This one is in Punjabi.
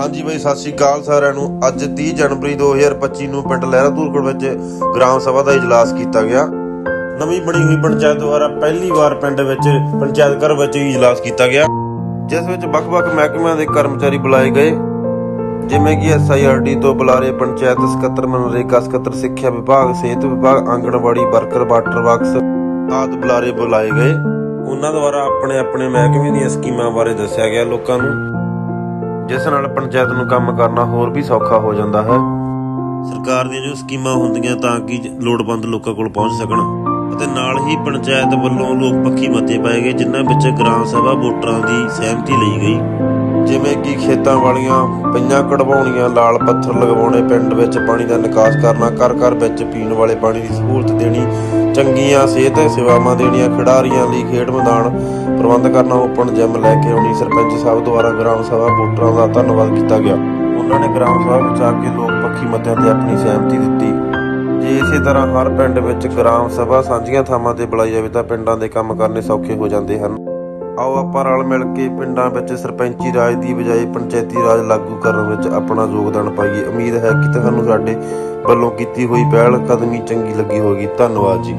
ਹਾਂਜੀ ਬਾਈ, ਸਤਿ ਸ਼੍ਰੀ ਅਕਾਲ ਸਾਰਿਆਂ ਨੂੰ। ਅੱਜ 30 ਜਨਵਰੀ 2025 ਨੂੰ ਪਿੰਡ ਲਹਿਰਾ ਧੂਰਕੜ ਵਿੱਚ ਗ੍ਰਾਮ ਸਭਾ ਦਾ ਇਜਲਾਸ ਕੀਤਾ ਗਿਆ। ਨਵੀਂ ਬਣੀ ਹੋਈ ਪੰਚਾਇਤ ਦੁਆਰਾ ਪਹਿਲੀ ਵਾਰ ਪਿੰਡ ਵਿੱਚ ਪੰਚਾਇਤ ਘਰ ਵਿੱਚ ਇਜਲਾਸ ਕੀਤਾ ਗਿਆ। ਜਿਸ ਵਿੱਚ ਵੱਖ-ਵੱਖ ਮਹਿਕਮਿਆਂ ਦੇ ਕਰਮਚਾਰੀ ਬੁਲਾਏ ਗਏ। ਜਿਵੇਂ ਕਿ ਐਸਆਈਆਰਡੀ ਤੋਂ ਬੁਲਾਰੇ ਪੰਚਾਇਤ ਸਕੱਤਰ, ਮਨਰੇਗਾ ਸਕੱਤਰ, ਸਿੱਖਿਆ ਵਿਭਾਗ, ਸਿਹਤ ਵਿਭਾਗ, ਆਂਗਣਵਾੜੀ ਵਰਕਰ, ਵਾਟਰ ਵਰਕਸ ਆਦਿ ਬੁਲਾਰੇ ਬੁਲਾਏ ਗਏ। ਉਹਨਾਂ ਦੁਆਰਾ ਆਪਣੇ ਆਪਣੇ ਮਹਿਕਮੇ ਦੀਆਂ ਸਕੀਮਾਂ ਬਾਰੇ ਦੱਸਿਆ ਗਿਆ ਲੋਕਾਂ ਨੂੰ। ਜਿਸ ਨਾਲ ਪੰਚਾਇਤ ਨੂੰ ਕੰਮ ਕਰਨਾ ਹੋਰ ਵੀ ਸੌਖਾ ਹੋ ਜਾਂਦਾ ਹੈ। ਸਰਕਾਰ ਦੀਆਂ ਜੋ ਸਕੀਮਾਂ ਹੁੰਦੀਆਂ ਤਾਂ ਕਿ ਲੋੜਵੰਦ ਲੋਕਾਂ ਕੋਲ ਪਹੁੰਚ ਸਕਣ ਅਤੇ ਨਾਲ ਹੀ ਪੰਚਾਇਤ ਵੱਲੋਂ ਲੋਕ ਪੱਖੀ ਮਤੇ ਪਾਏ ਗਏ, ਜਿਨ੍ਹਾਂ ਵਿੱਚ ਗ੍ਰਾਮ ਸਭਾ ਵੋਟਰਾਂ ਦੀ ਸਹਿਮਤੀ ਲਈ ਗਈ। ਜਿਵੇਂ ਕਿ ਖੇਤਾਂ ਵਾਲੀਆਂ ਪਈਆਂ ਕਢਵਾਉਣੀਆਂ, ਲਾਲ ਪੱਥਰ ਲਗਵਾਉਣੇ, ਪਿੰਡ ਵਿੱਚ ਪਾਣੀ ਦਾ ਨਿਕਾਸ ਕਰਨਾ, ਘਰ ਘਰ ਵਿੱਚ ਪੀਣ ਵਾਲੇ ਪਾਣੀ ਦੀ ਸਹੂਲਤ ਦੇਣੀ, ਚੰਗੀਆਂ ਸਿਹਤ ਸੇਵਾਵਾਂ ਦੇਣੀਆਂ, ਖਿਡਾਰੀਆਂ ਲਈ ਖੇਡ ਮੈਦਾਨ ਪ੍ਰਬੰਧ ਕਰਨਾ, ਓਪਨ ਜਿਮ ਲੈ ਕੇ ਆਉਣੀ, ਸਰਪੰਚ ਸਾਹਿਬ ਦੁਆਰਾ ਗ੍ਰਾਮ ਸਭਾ ਵੋਟਰਾਂ ਦਾ ਧੰਨਵਾਦ ਕੀਤਾ ਗਿਆ। ਉਹਨਾਂ ਨੇ ਗ੍ਰਾਮ ਸਭਾ ਵਿੱਚ ਆ ਕੇ ਲੋਕ ਪੱਖੀ ਮਤਿਆਂ ਤੇ ਆਪਣੀ ਸਹਿਮਤੀ ਦਿੱਤੀ। ਜੇ ਇਸੇ ਤਰ੍ਹਾਂ ਹਰ ਪਿੰਡ ਵਿੱਚ ਗ੍ਰਾਮ ਸਭਾ ਸਾਂਝੀਆਂ ਥਾਵਾਂ ਤੇ ਬੁਲਾਈ ਜਾਵੇ ਤਾਂ ਪਿੰਡਾਂ ਦੇ ਕੰਮ ਕਰਨੇ ਸੌਖੇ ਹੋ ਜਾਂਦੇ ਹਨ। ਆਓ ਆਪਾਂ ਰਲ ਮਿਲ ਕੇ ਪਿੰਡਾਂ ਵਿੱਚ ਸਰਪੰਚੀ ਰਾਜ ਦੀ ਬਜਾਏ ਪੰਚਾਇਤੀ ਰਾਜ ਲਾਗੂ ਕਰਨ ਵਿੱਚ ਆਪਣਾ ਯੋਗਦਾਨ ਪਾਈਏ। ਉਮੀਦ ਹੈ ਕਿ ਤੁਹਾਨੂੰ ਸਾਡੇ ਵੱਲੋਂ ਕੀਤੀ ਹੋਈ ਪਹਿਲ ਕਦਮੀ ਚੰਗੀ ਲੱਗੀ ਹੋਵੇਗੀ। ਧੰਨਵਾਦ ਜੀ।